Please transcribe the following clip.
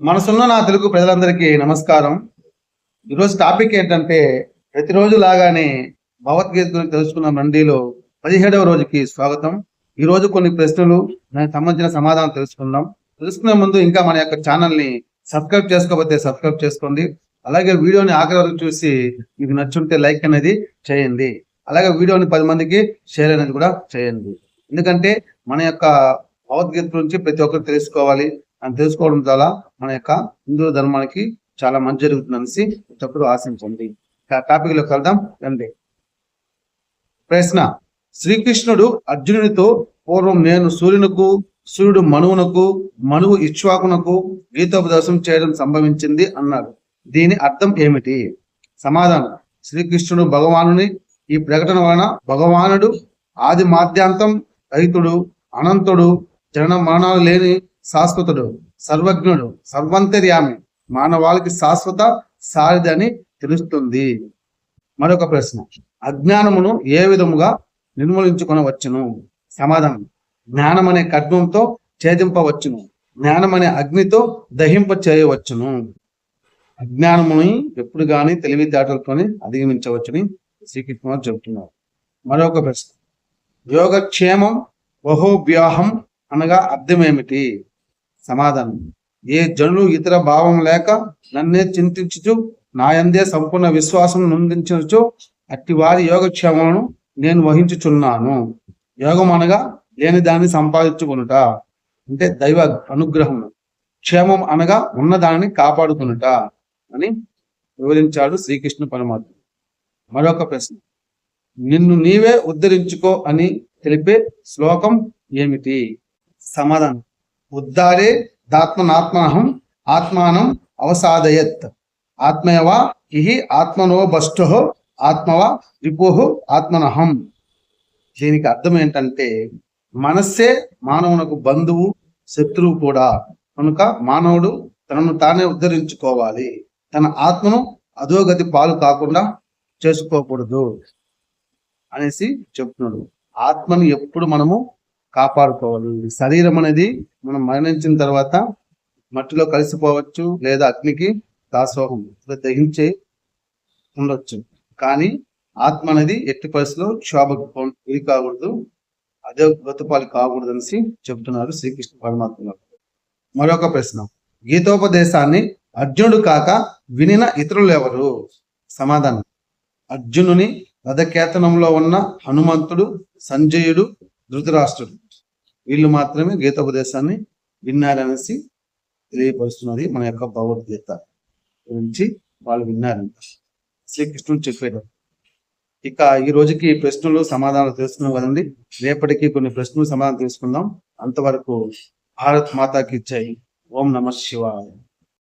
మనసున్న నా తెలుగు ప్రజలందరికీ నమస్కారం. ఈరోజు టాపిక్ ఏంటంటే ప్రతిరోజు లాగానే భగవద్గీత గురించి తెలుసుకున్న మండీలో పదిహేడవ రోజుకి స్వాగతం. ఈ రోజు కొన్ని ప్రశ్నలు దానికి సంబంధించిన సమాధానం తెలుసుకుందాం. తెలుసుకునే ముందు ఇంకా మన యొక్క ఛానల్ని సబ్స్క్రైబ్ చేసుకోకపోతే సబ్స్క్రైబ్ చేసుకోండి. అలాగే వీడియోని ఆఖరి వరకు చూసి మీకు నచ్చుంటే లైక్ అనేది చేయండి. అలాగే వీడియోని పది మందికి షేర్ అనేది కూడా చేయండి. ఎందుకంటే మన యొక్క భగవద్గీత గురించి ప్రతి ఒక్కరు తెలుసుకోవాలి. అని తెలుసుకోవడం ద్వారా మన యొక్క హిందూ ధర్మానికి చాలా మంచి జరుగుతుంది అనేసి ప్రతి ఆశించండి. టాపిక్లో వెళ్దాం. రండి. ప్రశ్న. శ్రీకృష్ణుడు అర్జునునితో పూర్వం నేను సూర్యునకు సూర్యుడు మనువునకు మనువు ఇక్ష్వాకునకు గీతోపదేశం చేయడం సంభవించింది అన్నాడు. దీని అర్థం ఏమిటి? సమాధానం. శ్రీకృష్ణుడు భగవానుని ఈ ప్రకటన వలన భగవానుడు ఆది మాధ్యాంతం రహితుడు అనంతుడు జనన మరణాలు లేని శాశ్వతుడు సర్వజ్ఞుడు సర్వంతర్యామి మానవాళికి శాశ్వత సారిది అని తెలుస్తుంది. మరొక ప్రశ్న. అజ్ఞానమును ఏ విధముగా నిర్మూలించుకొనవచ్చును? సమాధానం. జ్ఞానం అనే ఖడ్గంతో ఛేదింపవచ్చును. జ్ఞానం అనే అగ్నితో దహింప చేయవచ్చును అజ్ఞానముని ఎప్పుడు కానీ తెలివితేటలతోనే అధిగమించవచ్చని శ్రీకృష్ణ చెబుతున్నారు. మరొక ప్రశ్న. యోగక్షేమం బహోవ్యాహం అనగా అర్థం ఏమిటి సమాధానం. ఏ జనులు ఇతర భావం లేక నన్నే చింతించుచు నాయందే సంపూర్ణ విశ్వాసం నొందించచ్చు అట్టి వారి యోగక్షేమమును నేను వహించుచున్నాను. యోగం అనగా లేని దాన్ని సంపాదించుకునుట అంటే దైవ అనుగ్రహం. క్షేమం అనగా ఉన్న దానిని కాపాడుకునుట అని వివరించాడు శ్రీకృష్ణ పరమాత్మ మరొక ప్రశ్న. నిన్ను నీవే ఉద్ధరించుకో అని తెలిపే శ్లోకం ఏమిటి? సమాధానం. ఉద్దారే దాత్మనాత్మనహం ఆత్మానం అవసాదయత్. ఆత్మయవా ఇహి ఆత్మనో బష్టో ఆత్మవా రిపోహు ఆత్మనహం. దీనికి అర్థం ఏంటంటే మనస్సే మానవునకు బంధువు శత్రువు కూడా. కనుక మానవుడు తనను తానే ఉద్ధరించుకోవాలి. తన ఆత్మను అధోగతి పాలు కాకుండా చేసుకోకూడదు అనేసి చెప్తున్నాడు. ఆత్మను ఎప్పుడు మనము కాపాడుకోవాలి శరీరం అనేది మనం మరణించిన తర్వాత మట్టిలో కలిసిపోవచ్చు లేదా అగ్నికి దాసోహం దహించే ఉండొచ్చు. కానీ ఆత్మ అనేది ఎట్టి పరిస్థితిలో క్షోభకు ఇది కాకూడదు. అదే గతుపాలు కాకూడదు అనేసి చెబుతున్నారు శ్రీకృష్ణ పరమాత్మ. మరొక ప్రశ్న. గీతోపదేశాన్ని అర్జునుడు కాక వినిన ఇతరులు ఎవరు? సమాధానం. అర్జునుని రథకేతనంలో ఉన్న హనుమంతుడు సంజయుడు ధృతరాష్ట్రుడు. వీళ్ళు మాత్రమే గీతోపదేశాన్ని విన్నారనేసి తెలియపరుస్తున్నది మన యొక్క భగవద్గీత గురించి వాళ్ళు విన్నారంట. శ్రీకృష్ణుడు చెప్పాడు. ఇక ఈ రోజుకి ప్రశ్నలు సమాధానాలు తెలుసుకున్నాం కదండి. రేపటికి కొన్ని ప్రశ్నలు సమాధానం తెలుసుకుందాం. అంతవరకు భారత్ మాతాకి జై. ఓం నమ శివాయ.